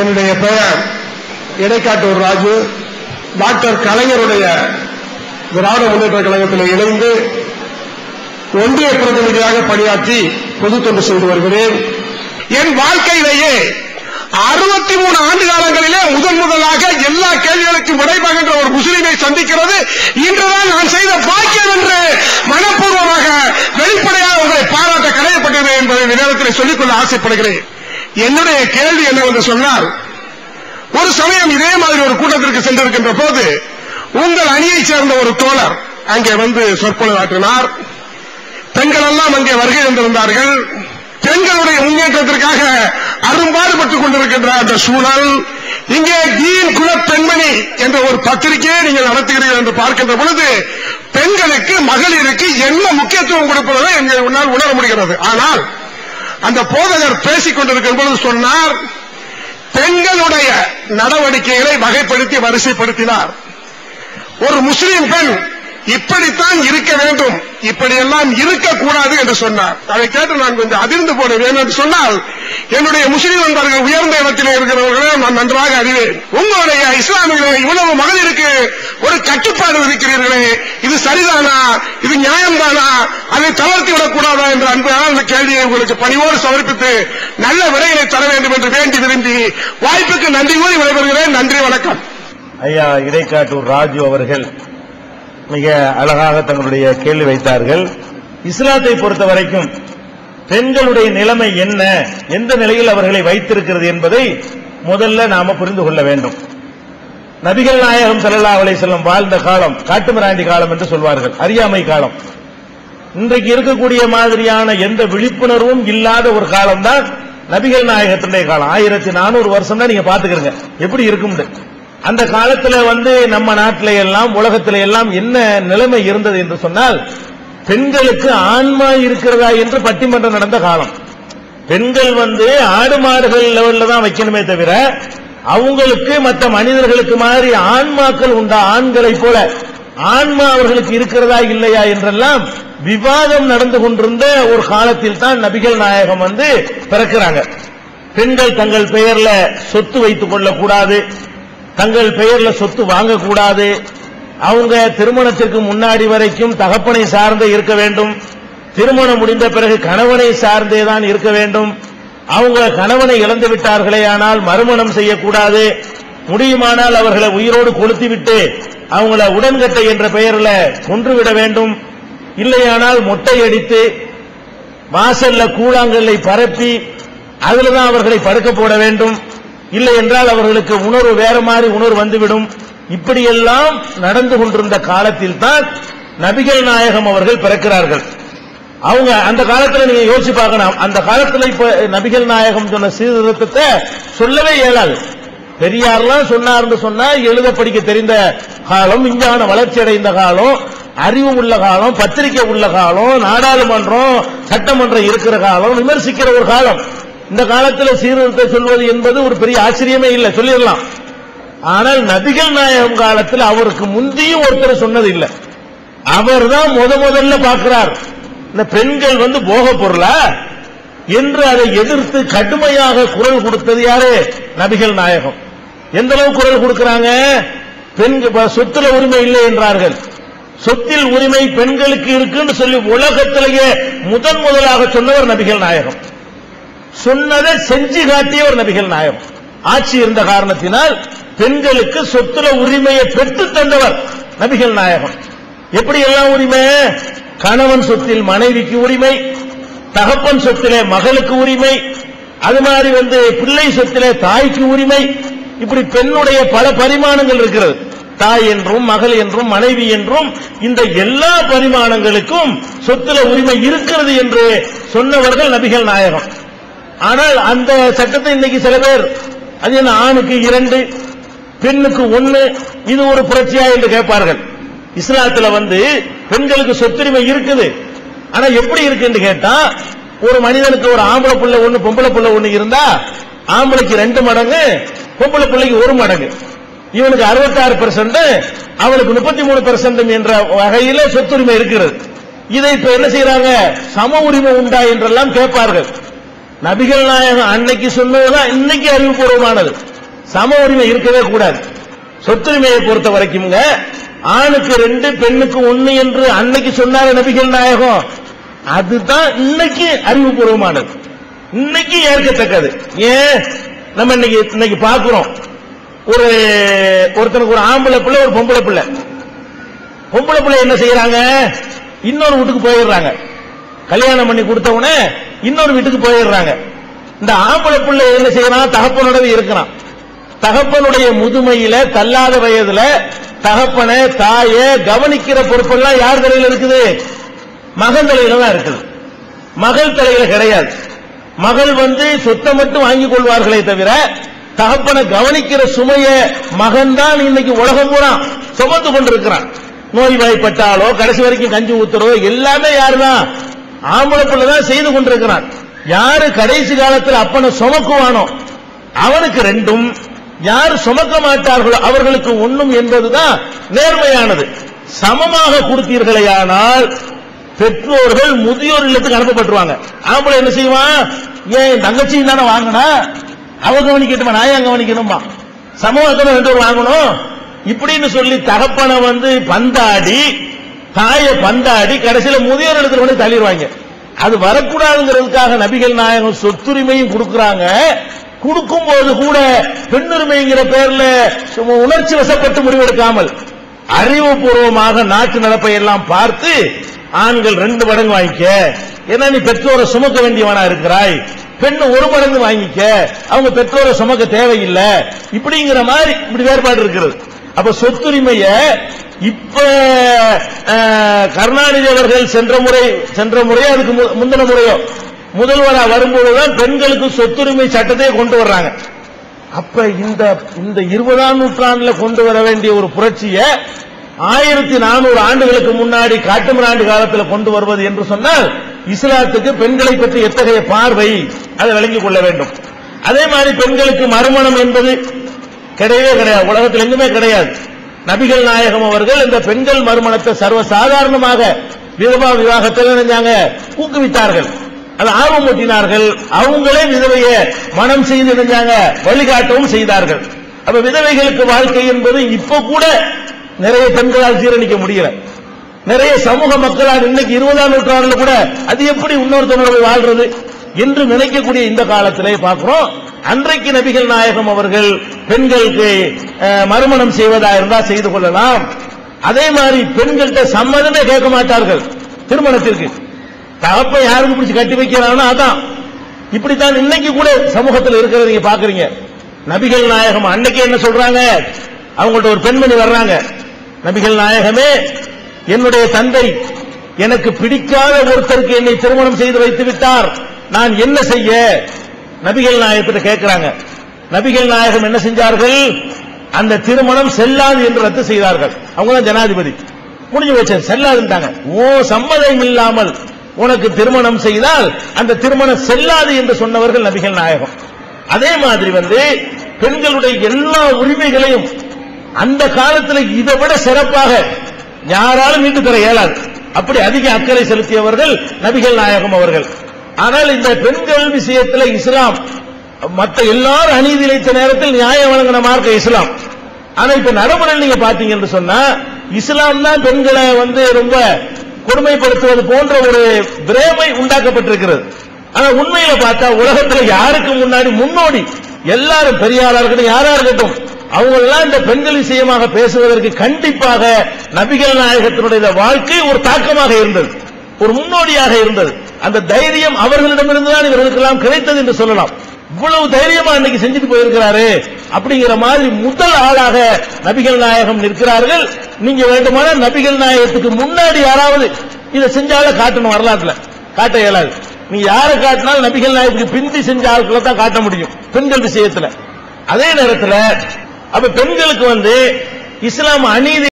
என்னுடைய பெயர் இடைக்காட்டூர் ராஜு. டாக்டர் கலைஞருடைய திராவிட முன்னேற்ற கழகத்தில் இணைந்து ஒன்றிய பிரதிநிதியாக பணியாற்றி பொது தொண்டு செய்து வருகிறேன். என் வாழ்க்கையிலேயே அறுபத்தி மூணு ஆண்டு காலங்களிலே முதன் முதலாக எல்லா கேள்விகளுக்கும் விடைபகின்ற ஒரு முஸ்லிமை சந்திக்கிறது. இன்றுதான் நான் செய்த பாக்கியம் என்று மனப்பூர்வமாக வெளிப்படையாக உங்களை பாராட்ட கடையப்பட்டது என்பதை இந்த நேரத்தில் சொல்லிக்கொள்ள ஆசைப்படுகிறேன். என்னுடைய கேள்வி என்னவென்று சொன்னால் ஒரு சமயம் இதே மாதிரி ஒரு கூட்டத்திற்கு சென்றிருக்கின்ற போது உங்கள் அணியைச் சேர்ந்த ஒரு தோழர் அங்கே வந்து சொற்பொழிவாற்றினார் பெண்கள் எல்லாம் அங்கே வருகை தந்திருந்தார்கள். பெண்களுடைய முன்னேற்றத்திற்காக அரும்பாடுபட்டுக் கொண்டிருக்கின்ற அந்த சூழல் இங்கே தீன் குல பெண்மணி என்ற ஒரு பத்திரிகையை நீங்கள் நடத்துகிறீர்கள் என்று பார்க்கின்ற பொழுது பெண்களுக்கு மகளிருக்கு என்ன முக்கியத்துவம் கொடுப்பதை எங்கள் உணர முடிகிறது. ஆனால் அந்த போதகர் பேசிக் கொண்டிருக்கும் பொழுது சொன்னார் பெண்களுடைய நடவடிக்கைகளை வகைப்படுத்தி வரிசைப்படுத்தினார். ஒரு முஸ்லீம் பெண் இப்படித்தான் இருக்க வேண்டும் இப்படியெல்லாம் இருக்கக்கூடாது என்று சொன்னார். அதை கேட்டு நான் கொஞ்சம் அதிர்ந்து போனேன். என்று சொன்னால் என்னுடைய முஸ்லீம் நண்பர்கள் உயர்ந்த இடத்தில் இருக்கிறவர்களே நான் நன்றாக அறிவேன். உங்களுடைய இஸ்லாமிய இவ்வளவு மகளிருக்கு ஒரு கட்டுப்பாடு விதிக்கிறீர்களே இது சரிதானா? இது நியாயம்தானா? அதை தளர்த்தி விடக்கூடாதா என்ற அன்பான அந்த கேள்வியை உங்களுக்கு பணிவோடு சமர்ப்பித்து நல்ல விடையினை தர வேண்டும் என்று வேண்டி விரும்பி வாய்ப்புக்கு நன்றி கூறி விடைபெறுகிறேன். நன்றி வணக்கம். ஐயா இடைக்காட்டூர் ராஜு அவர்கள் மிக அழகாக தங்களுடைய கேள்வி வைத்தார்கள். இஸ்லாத்தை பொறுத்த வரைக்கும் பெண்களுடைய நிலைமை என்ன? எந்த நிலையில் அவர்களை வைத்திருக்கிறது என்பதை முதல்ல நாம புரிந்து கொள்ள வேண்டும். நபிகள் நாயகம் ஸல்லல்லாஹு அலை செல்லம் வாழ்ந்த காலம் காட்டுமிராண்டி காலம் என்று சொல்வார்கள். அறியாமை காலம். இன்றைக்கு இருக்கக்கூடிய மாதிரியான எந்த விழிப்புணர்வும் இல்லாத ஒரு காலம் தான் நபிகள் நாயகத்தினுடைய காலம். ஆயிரத்தி நானூறு வருஷம் தான் நீங்க பாத்துக்கிறீங்க எப்படி இருக்கும் அந்த காலத்துல வந்து நம்ம நாட்டில எல்லாம் உலகத்தில எல்லாம் என்ன நிலைமை இருந்தது என்று சொன்னால் பெண்களுக்கு ஆன்மா இருக்கிறதா என்று பட்டிமன்றம் நடந்த காலம். பெண்கள் வந்து ஆடு மாடுகள் லெவல்ல தான் வைக்கணுமே தவிர அவங்களுக்கு மற்ற மனிதர்களுக்கு மாதிரி ஆன்மாக்கள் உண்டா? ஆண்களை போல. ஆன்மா அவர்களுக்கு இருக்கிறதா இல்லையா என்றெல்லாம் விவாதம் நடந்து கொண்டிருந்த ஒரு காலத்தில் தான் நபிகள் நாயகம் வந்து பிறக்கிறாங்க. பெண்கள் தங்கள் பெயர்ல சொத்து வைத்துக் கொள்ளக்கூடாது. தங்கள் பெயர்ல சொத்து வாங்கக்கூடாது. அவங்க திருமணத்திற்கு முன்னாடி வரைக்கும் தகப்பனை சார்ந்தே இருக்க வேண்டும். திருமணம் முடிந்த பிறகு கணவனை சார்ந்தே தான் இருக்க வேண்டும். அவங்க கணவனை இழந்து விட்டார்களே ஆனால் மறுமணம் செய்யக்கூடாது. முடியுமானால் அவர்களை உயிரோடு கொளுத்திவிட்டு அவங்கள உடன்கட்டை என்ற பெயர்ல கொன்றுவிட வேண்டும். இல்லையானால் மொட்டை அடித்து வாசல்ல கூழாங்கல்லை பரப்பி அதுலதான் அவர்களை படுக்க போட வேண்டும். இல்லை என்றால் அவர்களுக்கு உணர்வு வேற மாதிரி உணர்வு வந்துவிடும். இப்படியெல்லாம் நடந்து கொண்டிருந்த காலத்தில் தான் நபிகள் நாயகம் அவர்கள் பிறக்கிறார்கள். அவங்க அந்த காலத்துல நீங்க யோசிச்சு பார்க்கணும். அந்த காலத்துல இப்ப நபிகள் நாயகம் சொன்ன சீர்திருத்தத்தை சொல்லவே இயலாது. பெரியார்லாம் சொன்னார்னு சொன்னா எழுத படிக்க தெரிந்த காலம் விஞ்ஞான வளர்ச்சி அடைந்த காலம் அறிவு உள்ள காலம் பத்திரிகை உள்ள காலம் நாடாளுமன்றம் சட்டமன்றம் இருக்கிற காலம் விமர்சிக்கிற ஒரு காலம். இந்த காலத்துல சீர்திருத்தம் சொல்வது என்பது ஒரு பெரிய ஆச்சரியமே இல்லை. சொல்லிடலாம். ஆனால் நபிகள் நாயகம் காலத்தில் அவருக்கு முந்தியும் ஒருத்தர் சொன்னது இல்லை அவர் தான் முத முதல்ல பார்க்கிறார். இந்த பெண்கள் வந்து போக பொருளா? என்று அதை எதிர்த்து கடுமையாக குரல் கொடுத்தது யாரு? நபிகள் நாயகம். எந்த அளவு குரல் கொடுக்கிறாங்க? பெண்கள் சொத்துல உரிமை இல்லை என்றார்கள். சொத்தில் உரிமை பெண்களுக்கு இருக்குன்னு சொல்லி உலகத்திலேயே முதன் முதலாக சொன்னவர் நபிகள் நாயகம். சொன்னதை செஞ்சு காட்டிய ஒரு நபிகள் நாயகம். ஆட்சி இருந்த காரணத்தினால் பெண்களுக்கு சொத்துல உரிமையை பெற்று தந்தவர் நபிகள் நாயகம். எப்படி எல்லாம் உரிமை? கணவன் சொத்தில் மனைவிக்கு உரிமை தகப்பன் சொத்திலே மகளுக்கு உரிமை அது மாதிரி வந்து பிள்ளை சொத்திலே தாய்க்கு உரிமை இப்படி பெண்ணுடைய பல பரிமாணங்கள் இருக்கிறது. தாய் என்றும் மகள் என்றும் மனைவி என்றும் இந்த எல்லா பரிமாணங்களுக்கும் சொத்துல உரிமை இருக்கிறது என்று சொன்னவர்கள் நபிகள் நாயகம். ஆனால் அந்த சட்டத்தை இன்னைக்கு சில பேர் அது என்ன ஆணுக்கு இரண்டு பெண்ணுக்கு ஒண்ணு இது ஒரு புரட்சியா என்று கேட்பார்கள். இஸ்லாத்துல வந்து பெண்களுக்கு சொத்துரிமை இருக்குது. ஆனா எப்படி இருக்குன்னு கேட்டா ஒரு மனிதனுக்கு ஒரு ஆம்பளை பிள்ளை ஒண்ணு பொம்பளை பிள்ளை ஒண்ணு இருந்தா ஆம்பளைக்கு ரெண்டு மடங்கு பொம்பளை பிள்ளைக்கு ஒரு மடங்கு. இவனுக்கு அறுபத்தாறு பெர்சன்ட் அவனுக்கு முப்பத்தி மூணு பெர்சன்ட் என்ற வகையில சொத்துரிமை இருக்கிறது. இதை இப்ப என்ன செய்யறாங்க சம உரிமை உண்டா என்றெல்லாம் கேட்பார்கள். நபிகள் நாயகம் அன்னைக்கு சொன்னதுதான் இன்னைக்கு அறிவுபூர்வமானது. சம உரிமை இருக்கவே கூடாது. சொத்துரிமையை பொறுத்த வரைக்கும்ங்க ஆணுக்கு ரெண்டு பெண்ணுக்கு ஒண்ணு என்று அன்னைக்கு சொன்னார நபிகள் நாயகம். அதுதான் இன்னைக்கு அறிவுபூர்வமானது. இன்னைக்கு ஏற்கத்தக்கது. ஏன்? நம்ம இன்னைக்கு இன்னைக்கு பாக்குறோம் ஒரு ஒருத்தனுக்கு ஒரு ஆம்பளை பிள்ளை ஒரு பொம்பளை பிள்ளை. பொம்பளை பிள்ளை என்ன செய்யறாங்க? இன்னொரு வீட்டுக்கு போயிடுறாங்க. கல்யாணம் பண்ணி கொடுத்த உடனே இன்னொரு வீட்டுக்கு போயிடுறாங்க. இந்த ஆம்பளை பிள்ளை என்ன செய்யறான்? தகப்பனோட இருக்கிறான். தகப்பனுடைய முதுமையில தள்ளாத வயதுல தகப்பனை தாய கவனிக்கிற பொறுப்பெல்லாம் யார் தலையில இருக்குது? மகன் தலையில தான் இருக்குது. மகள் தலையில கிடையாது. மகள் வந்து சொத்தை மட்டும் வாங்கிக் கொள்வார்களே தவிர தகப்பனை கவனிக்கிற சுமைய மகன் தான் இன்னைக்கு உலகம் பூரா சுமந்து கொண்டிருக்கிறான். நோய்வாய்ப்பட்டாலோ கடைசி வரைக்கும் கஞ்சி ஊத்துறதோ எல்லாமே யாருதான் ஆம்பளை பிள்ளை தான் செய்து கொண்டிருக்கிறான். யாரு கடைசி காலத்தில் அப்பனை சுமக்குவானோ அவனுக்கு ரெண்டும் யார் சுமக்க மாட்டார்களோ அவர்களுக்கு ஒண்ணும் என்பதுதான் நேர்மையானது. சமமாக கொடுத்தீர்களேயானால் பெற்றோர்கள் முதியோர் இல்லத்துக்கு அனுப்பப்பட்டுருவாங்க. ஆம்பளை என்ன செய்வான்? ஏன் என் தங்கச்சியும் தானே வாங்கினா? அவ கவனிக்கட்டுமா? நான் ஏன் கவனிக்கணுமா? சமூகத்துல ரெண்டு வாங்கணும். இப்படின்னு சொல்லி தகப்பனை வந்து பந்தாடி தாயை பந்தாடி கடைசியில முதியோர் இடத்துல கொண்டு தள்ளிடுவாங்க. அது வரக்கூடாதுங்கிறதுக்காக நபிகள் நாயகம் சொத்துரிமையும் கொடுக்கறாங்க. கொடுக்கும் போது கூட பெண்ணுரிமைங்கிற பேர்ல உணர்ச்சி வசப்பட்டு முடிவெடுக்காமல் அறிவுபூர்வமாக நாட்டு நடப்பை எல்லாம் பார்த்து ஆண்கள் ரெண்டு மடங்கு வாங்கிக்க. ஏன்னா நீ பெற்றோரை சுமக்க வேண்டியவனா இருக்கிறாய். பெண் ஒரு மடங்கு வாங்கிக்க. அவங்க பெற்றோரை சுமக்க தேவையில்லை. இப்படிங்கிற மாதிரி இப்படி வேறுபாடு இருக்கிறது. அப்ப சொத்துரிமைய இப்ப கருணாநிதி அவர்கள் சென்ற முறை சென்ற முறையோ அதுக்கு மு- முந்தின முறையோ முதல்வரா வரும்போதுதான் பெண்களுக்கு சொத்துரிமை சட்டத்தை கொண்டு வர்றாங்க. அப்ப இந்த இந்த இருபதாம் நூற்றாண்டுல கொண்டு வர வேண்டிய ஒரு புரட்சிய ஆயிரத்தி நானூறு ஆண்டுகளுக்கு முன்னாடி காட்டுமிராண்டு காலத்தில் கொண்டு வருவது என்று சொன்னால் இஸ்லாத்துக்கு பெண்களை பற்றி எத்தகைய பார்வை அதை விளங்கிக் கொள்ள வேண்டும். அதே மாதிரி பெண்களுக்கு மறுமணம் என்பது கிடையவே கிடையாது. உலகத்தில் எங்குமே கிடையாது. நபிகள் நாயகம் அவர்கள் இந்த பெண்கள் மறுமணத்தை சர்வ சாதாரணமாக விதவா விவாகத்தில் நினைஞ்சாங்க ஊக்குவித்தார்கள். அது ஆர்வம் ஊட்டினார்கள். அவங்களே விதவைய மனம் செய்து நினைஞ்சாங்க வழிகாட்டவும் செய்தார்கள். அப்ப விதவைகளுக்கு வாழ்க்கை என்பது இப்ப கூட நிறைய பெண்களால் ஜீரணிக்க முடியல. நிறைய சமூக மக்களால் இன்னைக்கு இருபதாம் நூற்றாண்டுல கூட அது எப்படி இன்னொருத்தனோட வாழ்றது என்று நினைக்கக்கூடிய இந்த காலத்திலே பார்க்கிறோம். அன்றைக்கு நபிகள் நாயகம் அவர்கள் பெண்களுக்கு மறுமணம் செய்வதா இருந்தா செய்து கொள்ளலாம். அதே மாதிரி பெண்கள்கிட்ட சம்மதமே கேட்க மாட்டார்கள். திருமணத்திற்கு. தகப்ப யாருக்கு பிடிச்சு கட்டி வைக்கிறாங்கன்னா அதான். இப்படித்தான் இன்னைக்கு கூட சமூகத்தில் இருக்கிறத நீங்க பாக்குறீங்க. நபிகள் நாயகம் அன்னைக்கு என்ன சொல்றாங்க? அவங்கள்ட்ட ஒரு பெண்மணி வர்றாங்க. நபிகள் நாயகமே என்னுடைய தந்தை எனக்கு பிடிக்காத ஒருத்தருக்கு என்னை திருமணம் செய்து வைத்து விட்டார். நான் என்ன செய்ய? நபிகள் நாயகத்திட்ட கேட்கிறாங்க நபிகள் நாயகம் என்ன செஞ்சார்கள்? அந்த திருமணம் செல்லாது என்று ரத்து செய்தார்கள். அவங்க தான் ஜனாதிபதி. முடிஞ்சு வச்ச செல்லாதுட்டாங்க ஓ சம்மதம் இல்லாமல் உனக்கு திருமணம் செய்தால் அந்த திருமணம் செல்லாது என்று சொன்னவர்கள் நபிகள் நாயகம். அதே மாதிரி வந்து பெண்களுடைய எல்லா உரிமைகளையும் அந்த காலத்துல இதை விட சிறப்பாக யாராலும் மீட்டு தர இயலாது. அப்படி அதிக அக்கறை செலுத்தியவர்கள் நபிகள் நாயகம் அவர்கள். ஆனால் இந்த பெண்கள் விஷயத்துல இஸ்லாம் மற்ற எல்லாரும் அநீதி இழைத்த நேரத்தில் நியாயம் வழங்கின மார்க்க இஸ்லாம். ஆனா இப்ப நடைமுறையில் நீங்க பாத்தீங்கன்னு சொன்னா இஸ்லாம் தான் பெண்களை வந்து ரொம்ப கொடுமைப்படுத்துவது போன்ற ஒரு பிரேமை உண்டாக்கப்பட்டிருக்கிறது. ஆனா உண்மையில பார்த்தா உலகத்துல யாருக்கு முன்னாடி முன்னோடி? எல்லாரும் பெரியாரா இருக்கட்டும் யாரா இருக்கட்டும் அவங்க எல்லாம் இந்த பெண்கள் விஷயமாக பேசுவதற்கு கண்டிப்பாக நபிகள் நாயகத்தினுடைய வாழ்க்கை ஒரு தாக்கமாக இருந்தது. ஒரு முன்னோடியாக இருந்தது. அந்த தைரியம் அவர்களிடமிருந்து தான் இவர்களுக்கெல்லாம் கிடைத்தது என்று சொல்லலாம். இவ்வளவு தைரியமா அன்னைக்கு செஞ்சுட்டு போயிருக்கிறாரு. அப்படிங்கிற மாதிரி முதல் ஆளாக நபிகள் நாயகம் நிற்கிறார்கள். நீங்க வேண்டுமானால் நபிகள் நாயகத்துக்கு முன்னாடி யாராவது இதை செஞ்சால காட்டணும் வரலாற்றுல. காட்ட இயலாது. நீ யாரை காட்டினாலும் நபிகள் நாயகத்துக்கு பிந்தி செஞ்ச ஆட்களை தான் காட்ட முடியும். பெண்கள் விஷயத்துல. அதே நேரத்துல அப்ப பெண்களுக்கு வந்து இஸ்லாம் அநீதி